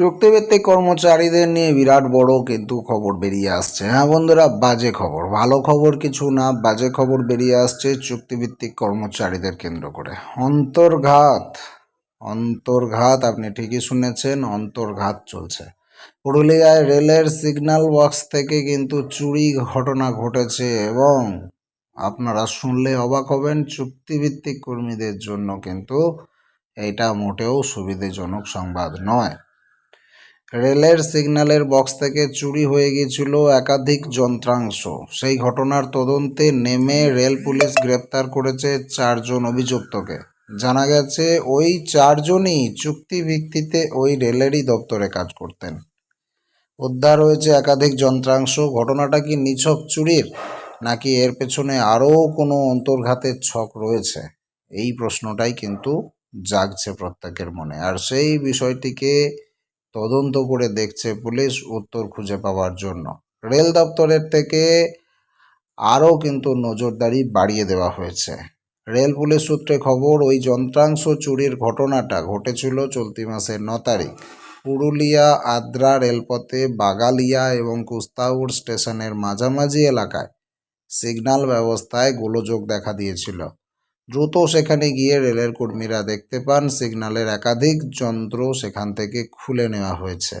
চুক্তিভিত্তিক কর্মচারীদের নিয়ে বিরাট বড় কিন্তু খবর বেরিয়ে আসছে। হ্যাঁ বন্ধুরা, বাজে খবর। ভালো খবর কিছু না, বাজে খবর বেরিয়ে আসছে চুক্তিভিত্তিক কর্মচারীদের কেন্দ্র করে। অন্তর্ঘাত অন্তর্ঘাত আপনি ঠিকই শুনেছেন, অন্তর্ঘাত চলছে। পুরুলিয়ায় রেলের সিগন্যাল বক্স থেকে কিন্তু চুরি ঘটনা ঘটেছে এবং আপনারা শুনলে অবাক হবেন, চুক্তিভিত্তিক কর্মীদের জন্য কিন্তু এটা মোটেও সুবিধাজনক সংবাদ নয়। রেলের সিগন্যালের বক্স থেকে চুরি হয়ে গিয়েছিল একাধিক যন্ত্রাংশ। সেই ঘটনার তদন্তে নেমে রেল পুলিশ গ্রেপ্তার করেছে চারজন অভিযুক্তকে। জানা গেছে, ওই চারজনই চুক্তি ভিত্তিতে ওই রেলেরই দপ্তরে কাজ করতেন। উদ্ধার হয়েছে একাধিক যন্ত্রাংশ। ঘটনাটা কি নিছক চুরির, নাকি এর পেছনে আরও কোনো অন্তর্ঘাতের ছক রয়েছে? এই প্রশ্নটাই কিন্তু জাগছে প্রত্যেকের মনে। আর সেই বিষয়টিকে তদন্ত করে দেখছে পুলিশ উত্তর খুঁজে পাওয়ার জন্য। রেল দপ্তরের থেকে আরও কিন্তু নজরদারি বাড়িয়ে দেওয়া হয়েছে। রেল পুলিশ সূত্রে খবর, ওই যন্ত্রাংশ চুরির ঘটনাটা ঘটেছিল চলতি মাসের ন তারিখ। পুরুলিয়া, আদ্রা রেলপথে, বাগালিয়া এবং কুস্তাউর স্টেশনের মাঝামাঝি এলাকায় সিগন্যাল ব্যবস্থায় গোলযোগ দেখা দিয়েছিল। দ্রুত সেখানে গিয়ে রেলের কর্মীরা দেখতে পান, সিগন্যালের একাধিক যন্ত্র সেখান থেকে খুলে নেওয়া হয়েছে।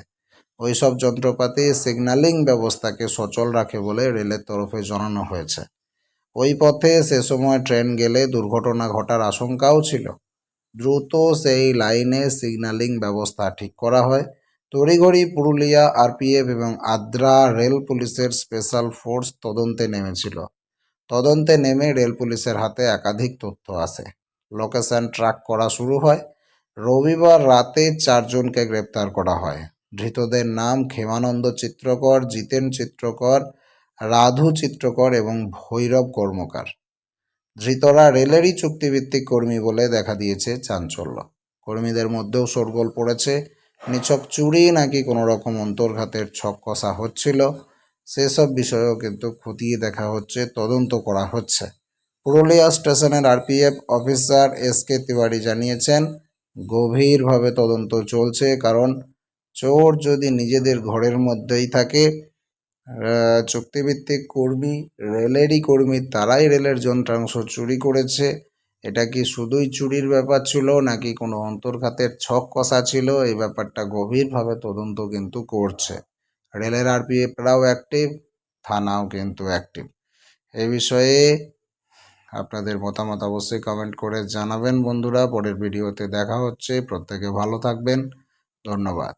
ওই সব যন্ত্রপাতি সিগন্যালিং ব্যবস্থাকে সচল রাখে বলে রেলের তরফে জানানো হয়েছে। ওই পথে সে সময় ট্রেন গেলে দুর্ঘটনা ঘটার আশঙ্কাও ছিল। দ্রুত সেই লাইনে সিগন্যালিং ব্যবস্থা ঠিক করা হয়। তড়িঘড়ি পুরুলিয়া, আরপিএফ এবং আদ্রা রেল পুলিশের স্পেশাল ফোর্স তদন্তে নেমেছিল। তদন্তে নেমে রেল পুলিশের হাতে একাধিক তথ্য আসে। লোকেশন ট্র্যাক করা শুরু হয়। রবিবার রাতে চারজনকে গ্রেপ্তার করা হয়। ধৃতদের নাম ক্ষেমানন্দ চিত্রকর, জিতেন চিত্রকর, রাধু চিত্রকর এবং ভৈরব কর্মকার। ধৃতরা রেলেরই চুক্তিভিত্তিক কর্মী বলে দেখা দিয়েছে চাঞ্চল্য। কর্মীদের মধ্যেও শোরগোল পড়েছে। নিছক চুরি নাকি কোনো রকম অন্তর্ঘাতের ছক কষা হচ্ছিল। সেসব বিষয়েও কিন্তু খতিয়ে দেখা হচ্ছে, তদন্ত করা হচ্ছে। পুরুলিয়া স্টেশনের RPF officer S K Tiwari জানিয়েছেন, গভীরভাবে তদন্ত চলছে কারণ চোর যদি নিজেদের ঘরের মধ্যেই থাকে চুক্তিভিত্তিক কর্মী, রেলেরই কর্মী, তারাই রেলের যন্ত্রাংশ চুরি করেছে। এটা কি শুধুই চুরির ব্যাপার ছিল নাকি কোনো অন্তর্ঘাতের ছক কষা ছিল? এই ব্যাপারটা গভীরভাবে তদন্ত কিন্তু করছে। রেলের আরপিএফরাও অ্যাক্টিভ থানাও কিন্তু অ্যাক্টিভ এই বিষয়ে আপনাদের মতামত অবশ্যই কমেন্ট করে জানাবেন। বন্ধুরা, পরের ভিডিওতে দেখা হচ্ছে। প্রত্যেকে ভালো থাকবেন। ধন্যবাদ।